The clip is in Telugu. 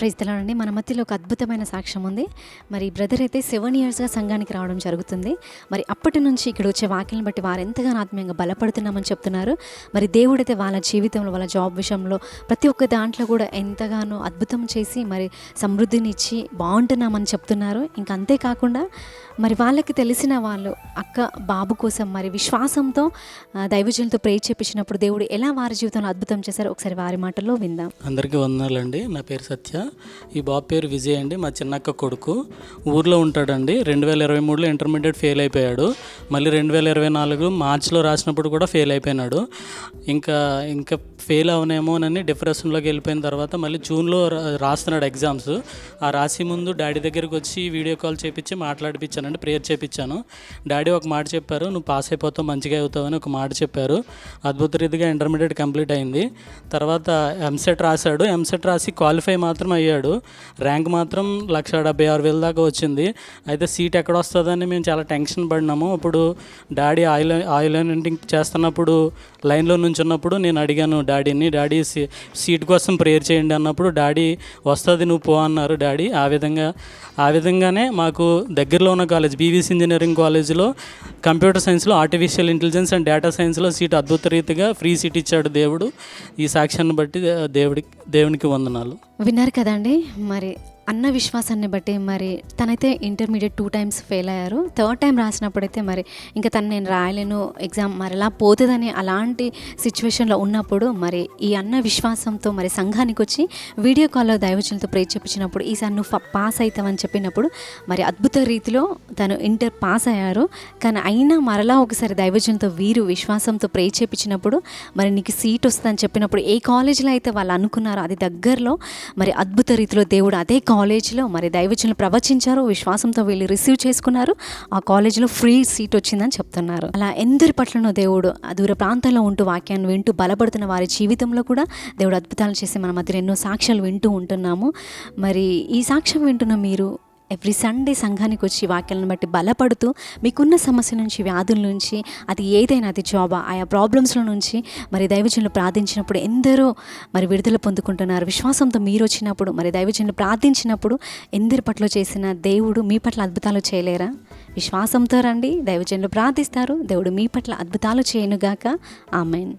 ప్రైజ్ తెలవండి మన మధ్యలో ఒక అద్భుతమైన సాక్ష్యం ఉంది. మరి బ్రదర్ అయితే సెవెన్ ఇయర్స్గా సంఘానికి రావడం జరుగుతుంది. మరి అప్పటి నుంచి ఇక్కడ వచ్చే వాక్యలను బట్టి వారు ఎంతగానో ఆత్మీయంగా బలపడుతున్నామని చెప్తున్నారు. మరి దేవుడైతే వాళ్ళ జీవితంలో వాళ్ళ జాబ్ విషయంలో ప్రతి ఒక్క దాంట్లో కూడా ఎంతగానో అద్భుతం చేసి మరి సమృద్ధిని ఇచ్చి బాగుంటున్నామని చెప్తున్నారు. ఇంకా అంతేకాకుండా మరి వాళ్ళకి తెలిసిన వాళ్ళు అక్క బాబు కోసం మరి విశ్వాసంతో దైవజనులతో ప్రే చేపించినప్పుడు దేవుడు ఎలా వారి జీవితంలో అద్భుతం చేశారో ఒకసారి వారి మాటల్లో విందాం. అందరికీ వందనాలండి. నా పేరు సత్య. ఈ బాబు పేరు విజయ్ అండి మా చిన్నక్క కొడుకు. ఊర్లో ఉంటాడండి. రెండు వేల ఇరవై మూడులో ఇంటర్మీడియట్ ఫెయిల్ అయిపోయాడు. మళ్ళీ రెండు వేల ఇరవై నాలుగు మార్చిలో రాసినప్పుడు కూడా ఫెయిల్ అయిపోయినాడు. ఇంకా ఇంకా ఫెయిల్ అవనేమోనని డిప్రెషన్లోకి వెళ్ళిపోయిన తర్వాత మళ్ళీ జూన్లో రాస్తున్నాడు ఎగ్జామ్స్. ఆ రాసి ముందు డాడీ దగ్గరికి వచ్చి వీడియో కాల్ చేపించి మాట్లాడిపించానండి ప్రేయర్ చేపించాను. డాడీ ఒక మాట చెప్పారు నువ్వు పాస్ అయిపోతావు మంచిగా అవుతావు అని ఒక మాట చెప్పారు. అద్భుత రీతిగా ఇంటర్మీడియట్ కంప్లీట్ అయింది. తర్వాత ఎంసెట్ రాశాడు. ఎంసెట్ రాసి క్వాలిఫై మాత్రం అయ్యాడు. ర్యాంక్ మాత్రం లక్ష డెబ్బై ఆరు వేల దాకా వచ్చింది. అయితే సీట్ ఎక్కడ వస్తుందని మేము చాలా టెన్షన్ పడినాము. ఇప్పుడు డాడీ ఆయిల్ ఆయిల్ ఎండింగ్ చేస్తున్నప్పుడు లైన్లో నుంచున్నప్పుడు నేను అడిగాను డాడీని డాడీ సీట్ కోసం ప్రేయర్ చేయండి అన్నప్పుడు డాడీ వస్తుంది నువ్వు పో అన్నారు డాడీ. ఆ విధంగా ఆ విధంగానే మాకు దగ్గరలో ఉన్న college B V C engineering కాలేజీలో కంప్యూటర్ సైన్స్లో ఆర్టిఫిషియల్ ఇంటెలిజెన్స్ అండ్ డేటా సైన్స్లో సీట్ అద్భుత రీతిగా ఫ్రీ సీట్ ఇచ్చాడు దేవుడు. ఈ సాక్ష్యాన్ని బట్టి దేవుడి దేవునికి వందనాలు. విన్నారు కదండి మరి అన్న విశ్వాసాన్ని బట్టి మరి తనైతే ఇంటర్మీడియట్ టూ టైమ్స్ ఫెయిల్ అయ్యారు. థర్డ్ టైం రాసినప్పుడైతే మరి ఇంకా తను నేను రాయలేను ఎగ్జామ్ మరి ఎలా పోతుందని అలాంటి సిచ్యువేషన్లో ఉన్నప్పుడు మరి ఈ అన్న విశ్వాసంతో మరి సంఘానికి వచ్చి వీడియో కాల్లో దైవజనులతో ప్రే చెప్పించినప్పుడు ఈసారి నువ్వు పాస్ అవుతావని చెప్పినప్పుడు మరి అద్భుత రీతిలో తను ఇంటర్ పాస్ అయ్యారు. కానీ అయినా మరలా ఒకసారి దైవజనులతో వీరు విశ్వాసంతో ప్రే చేపించినప్పుడు మరి నీకు సీట్ వస్తుందని చెప్పినప్పుడు ఏ కాలేజీలో అయితే వాళ్ళు అనుకున్నారో అది దగ్గరలో మరి అద్భుత రీతిలో దేవుడు అదే కాలేజీలో మరి దైవజనులు ప్రవచించారు విశ్వాసంతో వీళ్ళు రిసీవ్ చేసుకున్నారు. ఆ కాలేజీలో ఫ్రీ సీట్ వచ్చిందని చెప్తున్నారు. అలా ఎందరి పట్లనో దేవుడు ఆ దూర ప్రాంతాల్లో ఉంటూ వాక్యాన్ని వింటూ బలపడుతున్న వారి జీవితంలో కూడా దేవుడు అద్భుతాలు చేసి మన మధ్య ఎన్నో సాక్ష్యాలు వింటూ ఉంటున్నాము. మరి ఈ సాక్ష్యం వింటున్న మీరు ఎవ్రీ సండే సంఘానికి వచ్చి వాక్యాలను బట్టి బలపడుతూ మీకున్న సమస్య నుంచి వ్యాధుల నుంచి అది ఏదైనా అది జాబ్ ఆయా ప్రాబ్లమ్స్ల నుంచి మరి దైవజనులు ప్రార్థించినప్పుడు ఎందరో మరి విడుదల పొందుకుంటున్నారు. విశ్వాసంతో మీరు వచ్చినప్పుడు మరి దైవజనులు ప్రార్థించినప్పుడు ఎందరి పట్ల చేసిన దేవుడు మీ పట్ల అద్భుతాలు చేయలేరా? విశ్వాసంతో రండి దైవజనులు ప్రార్థిస్తారు దేవుడు మీ పట్ల అద్భుతాలు చేయనుగాక. ఆమెన్.